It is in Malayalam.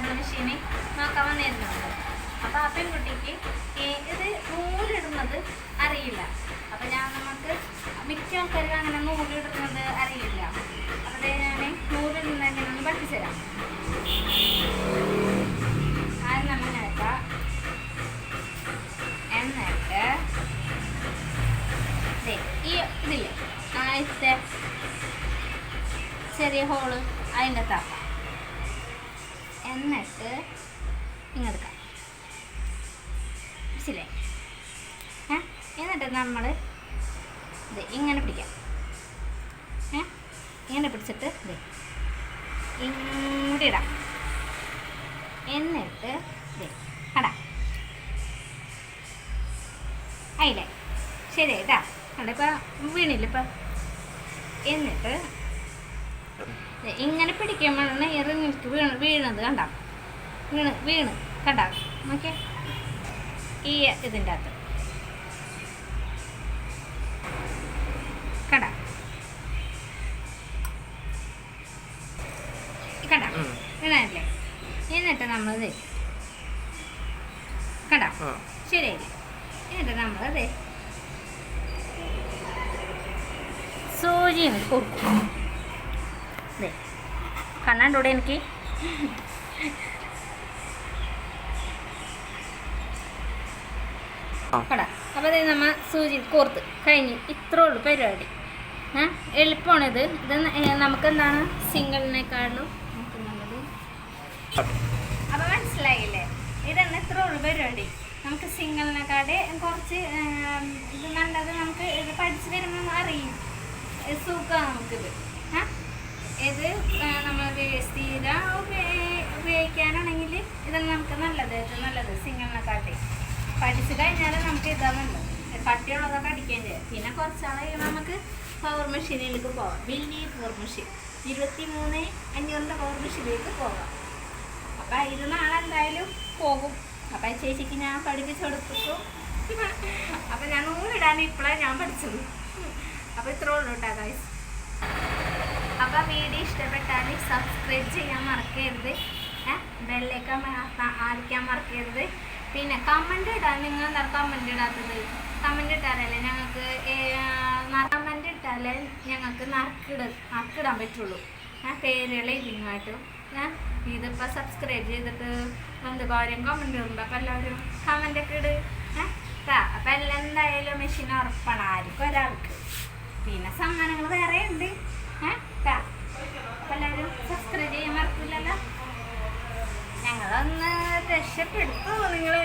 അല്ലാതെ മെഷീന് നോക്കാൻ വന്നിരുന്നുണ്ട്. അപ്പോൾ ആ പെൺകുട്ടിക്ക് ഇത് നൂലിടുന്നത് അറിയില്ല. അപ്പോൾ ഞാൻ നമുക്ക് മിക്ക ആൾക്കാർക്ക് അങ്ങനെ നൂലിടുന്നത് അറിയില്ല. അപ്പോൾ ഞാൻ നൂലിടുന്നത് എങ്ങനെയൊന്ന് ഒന്ന് പഠിച്ചുതരാം ചെറിയ ഹോൾ അതിന്റെ താപ്പ എന്നിട്ട് ഇങ്ങെടുക്കാം പിടിച്ചില്ലേ ഏ? എന്നിട്ട് നമ്മൾ ഇത് ഇങ്ങനെ പിടിക്കാം. ഏ? ഇങ്ങനെ പിടിച്ചിട്ട് ഇത് ഇങ്ങോട്ട് ഇടാം. എന്നിട്ട് ഇത് കടാ ആയില്ലേ ശരി കേട്ടാ അവിടെ ഇപ്പം വീണില്ല ഇപ്പം? എന്നിട്ട് ഇങ്ങനെ പിടിക്കുമ്പോഴാണ് എറിഞ്ഞിട്ട് വീണ് വീണത് കണ്ട? വീണ് വീണ് കണ്ട? നോക്കിയ. ഈ ഇതിന്റെ അകത്ത്. കണ്ട? കണ്ട? ഉം. വീണല്ലേ എന്നിട്ട് നമ്മളത് കണ്ട? ആ. ശരിയായില്ലേ? എന്നിട്ട് നമ്മളത് സൂചി കൊടുക്കും. ദേ കണ്ണാണ്ടൂടെ എനിക്ക്. കട. അപ്പോൾ അതായത് സൂചി കോർത്ത്. കഴിഞ്ഞ് ഇത്രേ ഉള്ളൂ പരിപാടി എളുപ്പമാണിത് ഇത് ന- ഏ, നമുക്ക് എന്താണ് സിംഗിളിനെക്കാളും നമുക്ക് നല്ലത് അപ്പോൾ മനസ്സിലായില്ലേ? ഇതാണ് ഇത്ര ഉള്ളു പരിപാടി. നമുക്ക് സിംഗിളിനെക്കാട് കുറച്ച് ഇത് നല്ലത് നമുക്ക് ഇത് പഠിച്ചു വരുമ്പോൾ അറിയും. സൂക്കാണ് നമുക്കിത്. ഇത് സ്ഥിരം ഉപയോഗി- ഉപയോഗിക്കാനാണെങ്കിൽ ഇതാണ് നമുക്ക് നല്ലത് ഏറ്റവും നല്ലത് സിംഗിളിനെക്കാട്ടി പഠിച്ചു കഴിഞ്ഞാൽ നമുക്ക് ഇതാ നല്ലത്. കട്ടിയുള്ളതൊക്കെ അടിക്കേണ്ടത് പിന്നെ കഴിയുമ്പോൾ നമുക്ക് പവർ മെഷീനിലേക്ക് പോവാം വലിയ പവർ മെഷീൻ ഇരുപത്തി മൂന്ന് അഞ്ഞൂറിന്റെ പവർ മെഷീനിലേക്ക് പോകാം. അപ്പം ഇത് നാളെ എന്തായാലും പോകും. അപ്പം ചേച്ചിക്ക് ഞാൻ പഠിപ്പിച്ചു കൊടുത്തു. അപ്പം ഞാൻ നൂറിടാൻ ഇപ്പോഴാണ് ഞാൻ പഠിച്ചത്. അപ്പോൾ ഇത്രേ ഉള്ളൂ കേട്ടോ അപ്പം വീഡിയോ ഇഷ്ടപ്പെട്ടാൽ സബ്സ്ക്രൈബ് ചെയ്യാൻ മറക്കരുത്. ബെല്ലേക്ക് ആരിക്കാൻ മറക്കരുത്. പിന്നെ കമന്റ് ഇടാൻ നിങ്ങൾ എന്താ കമന്റ് ഇടാത്തത്? കമന്റ് ഇട്ടാലല്ലേ ഞങ്ങൾക്ക് കമന്റ് ഇട്ടാലേ ഞങ്ങൾക്ക് നറുക്കിട നറുക്കിടാൻ പറ്റുള്ളൂ. ആ പേരുകൾ ഞാൻ ഇതിപ്പോൾ സബ്സ്ക്രൈബ് ചെയ്തിട്ട് എന്ത് കാര്യം കമന്റ് ഇടുമ്പോൾ അപ്പോൾ എല്ലാവരും കമന്റൊക്കെ ഇട്. അപ്പം എല്ലാം എന്തായാലും മെഷീൻ ഉറപ്പാണ്. ആർക്കും ഒരാൾക്ക്. പിന്നെ സമ്മാനങ്ങൾ വേറെ ഉണ്ട് മറക്കില്ലല്ലോ രക്ഷപ്പെടുത്തോ നിങ്ങൾ